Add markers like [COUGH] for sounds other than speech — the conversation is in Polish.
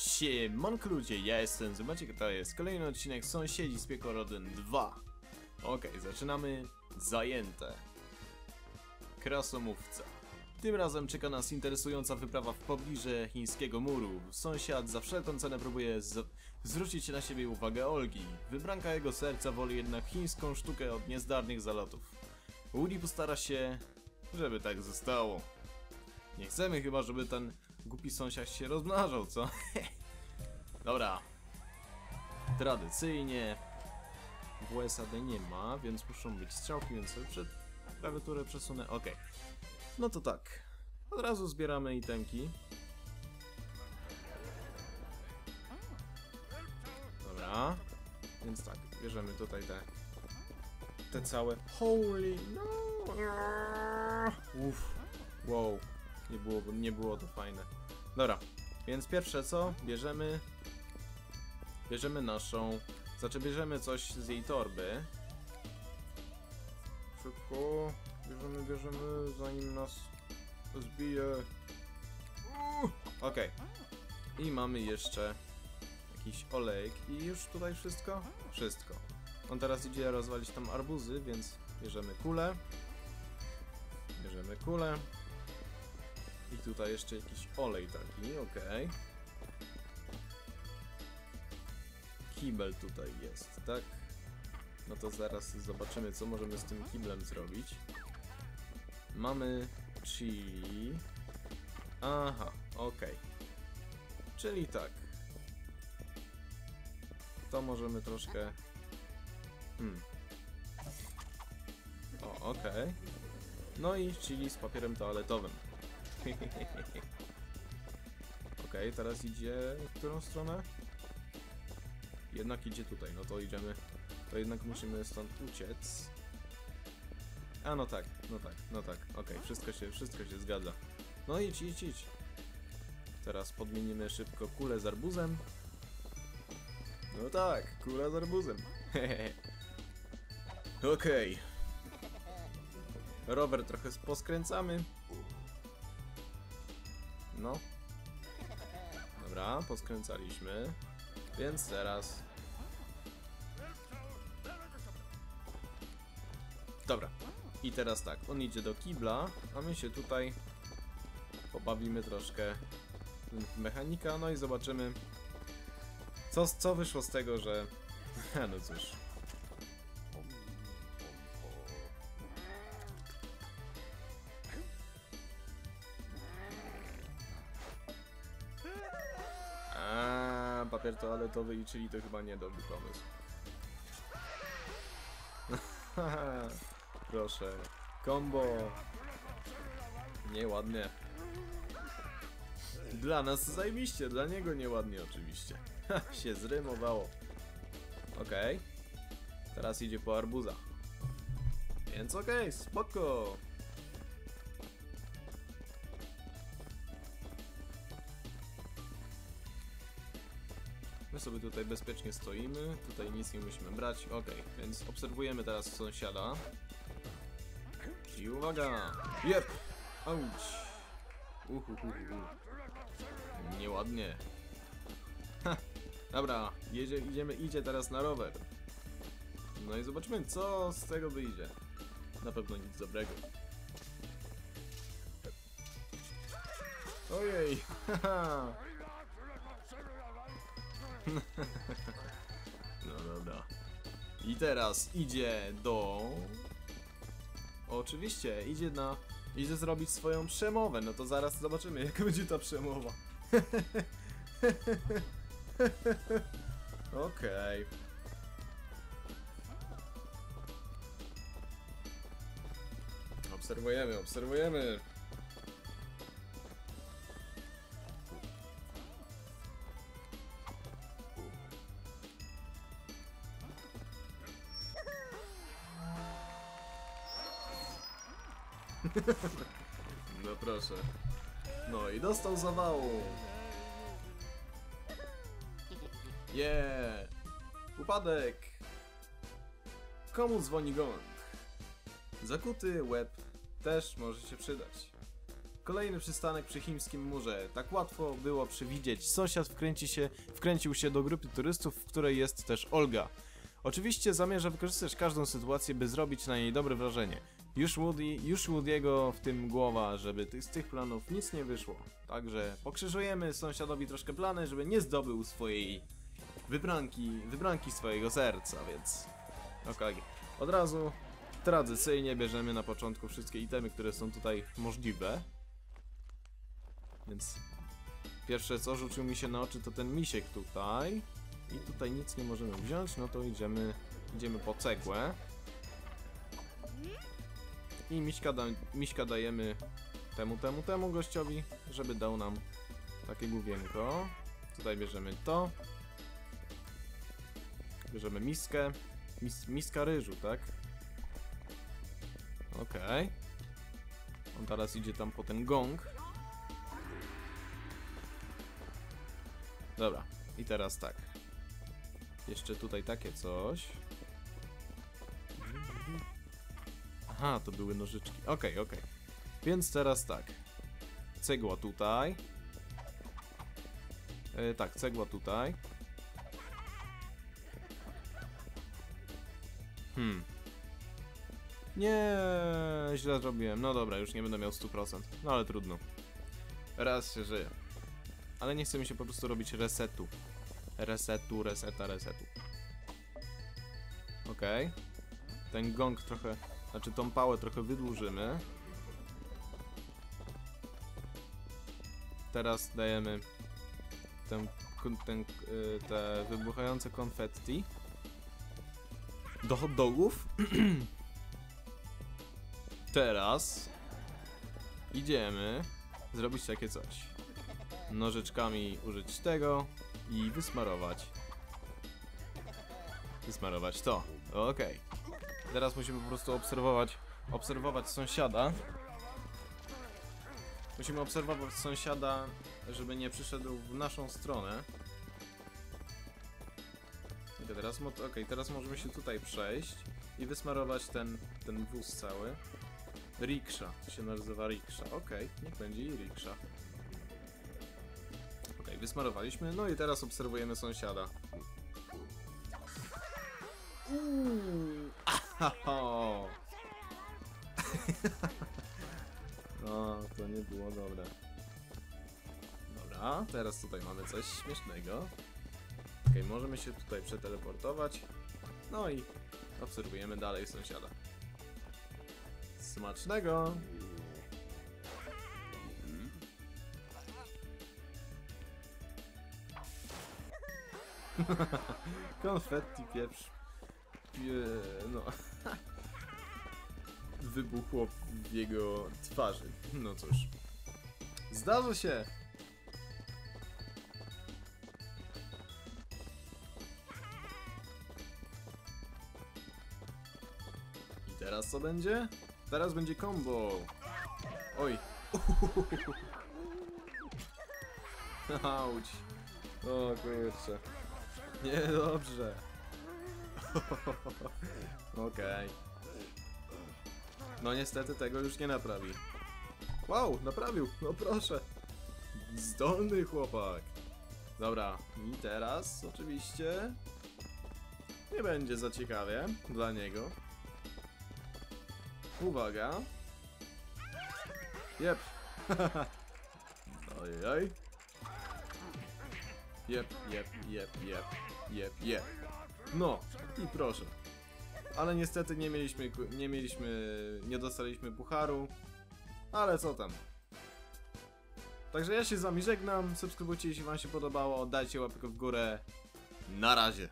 Siemanko ludzie, ja jestem Zobaczcie, to jest kolejny odcinek Sąsiedzi z Piekorodyn 2 Okej, zaczynamy. Zajęte. Krasomówca. Tym razem czeka nas interesująca wyprawa w pobliżu chińskiego muru. Sąsiad za wszelką cenę próbuje zwrócić na siebie uwagę Olgi. Wybranka jego serca woli jednak chińską sztukę od niezdarnych zalotów. Woody postara się, żeby tak zostało. Nie chcemy chyba, żeby ten głupi sąsiad się rozmnażał, co? [LAUGHS] Dobra. Tradycyjnie. WSAD nie ma, więc muszą być strzałki, więc sobie przed klawiaturę przesunę. Ok. No to tak. Od razu zbieramy itemki. Dobra. Więc tak, bierzemy tutaj te te całe. Holy no! Uff. Wow. Nie było, nie było to fajne. Dobra, więc pierwsze co? Bierzemy... Bierzemy naszą... Znaczy bierzemy coś z jej torby. Szybko. Bierzemy, bierzemy, zanim nas zbije. Okej. I mamy jeszcze jakiś olejek. I już tutaj wszystko? Wszystko. On teraz idzie rozwalić tam arbuzy, więc bierzemy kulę. Bierzemy kulę. I tutaj jeszcze jakiś olej taki, okej. Kibel tutaj jest, tak? No to zaraz zobaczymy, co możemy z tym kiblem zrobić. Mamy chili. Aha, okej. Czyli tak. To możemy troszkę... Hmm. O, okej. No i chili z papierem toaletowym. [LAUGHS] Okej, teraz idzie w którą stronę? Jednak idzie tutaj, no to idziemy. To jednak musimy stąd uciec. A no tak, no tak, no tak, okej, wszystko się, wszystko się zgadza. No idź, idź, idź. Teraz podmienimy szybko kulę z arbuzem. No tak, kula z arbuzem. [LAUGHS] Okej. Rower trochę poskręcamy. No. Dobra, poskręcaliśmy. Więc teraz... Dobra. I teraz tak, on idzie do kibla, a my się tutaj pobawimy troszkę mechanika, no i zobaczymy co, co wyszło z tego, że... [LAUGHS] no cóż. Papier toaletowy i czyli to chyba nie dobry pomysł. [LAUGHS] Proszę. Combo. Nieładnie. Dla nas zajebiście, dla niego nieładnie oczywiście. [LAUGHS] Się zrymowało. Okej. Teraz idzie po arbuza. Więc okej, spoko. My sobie tutaj bezpiecznie stoimy, tutaj nic nie musimy brać, ok, więc obserwujemy teraz sąsiada. I uwaga! Jep! Auć! Uhuhuhu. Nieładnie. Ha! Dobra, jedzie, idziemy, idzie teraz na rower. No i zobaczymy, co z tego wyjdzie. Na pewno nic dobrego. Ojej! [LAUGHS] Haha! No dobra. I teraz idzie do... Oczywiście, idzie na... Idzie zrobić swoją przemowę, no to zaraz zobaczymy [LAUGHS] jaka będzie ta przemowa. [LAUGHS] Okej. Obserwujemy, obserwujemy. [LAUGHS] No proszę. No i dostał zawału. Yeah. Upadek. Komu dzwoni gong? Zakuty łeb też może się przydać. Kolejny przystanek przy chińskim murze. Tak łatwo było przewidzieć. Sąsiad wkręci się, wkręcił się do grupy turystów, w której jest też Olga. Oczywiście zamierza wykorzystać każdą sytuację, by zrobić na niej dobre wrażenie. Już, Woody, już Woody'ego w tym głowa, żeby ty, z tych planów nic nie wyszło. Także pokrzyżujemy sąsiadowi troszkę plany, żeby nie zdobył swojej wybranki, wybranki swojego serca, więc... Okej. Od razu tradycyjnie bierzemy na początku wszystkie itemy, które są tutaj możliwe. Więc pierwsze co rzucił mi się na oczy to ten misiek tutaj. I tutaj nic nie możemy wziąć, no to idziemy, idziemy po cegłę. I miśka, da, miśka dajemy temu, temu, temu gościowi, żeby dał nam takie główienko. Tutaj bierzemy to. Bierzemy miskę. Mis, miska ryżu, tak? Okej. On teraz idzie tam po ten gong. Dobra, i teraz tak. Jeszcze tutaj takie coś. Aha, to były nożyczki. Okej, okej. Więc teraz tak. Cegła tutaj. E, tak, cegła tutaj. Hmm. Nie, źle zrobiłem. No dobra, już nie będę miał 100%. No ale trudno. Raz się żyje. Ale nie chce mi się po prostu robić resetu. Resetu, reseta, resetu. Okej. Ten gong trochę, znaczy tą pałę trochę wydłużymy. Teraz dajemy ten, ten, y, te wybuchające konfetti do hot dogów. [CLEARS THROAT] Teraz idziemy zrobić takie coś. Nożyczkami użyć tego i wysmarować. Wysmarować to. Okej. Teraz musimy po prostu obserwować, obserwować sąsiada. Musimy obserwować sąsiada, żeby nie przyszedł w naszą stronę. I teraz, okej, teraz możemy się tutaj przejść i wysmarować ten, ten wóz cały. Riksza, to się nazywa riksza. Okej, niech będzie i riksza. Okej, wysmarowaliśmy, no i teraz obserwujemy sąsiada. Uuu, ahaho. [LAUGHS] No, to nie było dobre. Dobra, teraz tutaj mamy coś śmiesznego. Okej, możemy się tutaj przeteleportować. No i obserwujemy dalej sąsiada. Smacznego! [LAUGHS] Konfetti pieprz. No. Wybuchło w jego twarzy. No cóż. Zdarza się! I teraz co będzie? Teraz będzie combo. Oj. [LAUGHS] Auć. O kurczę. Niedobrze. [LAUGHS] Okej. No niestety tego już nie naprawi. Wow, naprawił. No proszę. Zdolny chłopak. Dobra, i teraz oczywiście nie będzie za ciekawie dla niego. Uwaga. Jep. [LAUGHS] Ojej. Jep, jep, jep, jep, jep, jep. No, i proszę. Ale niestety nie mieliśmy, nie mieliśmy, nie dostaliśmy pucharu. Ale co tam. Także ja się z wami żegnam. Subskrybujcie, jeśli wam się podobało. Dajcie łapkę w górę. Na razie.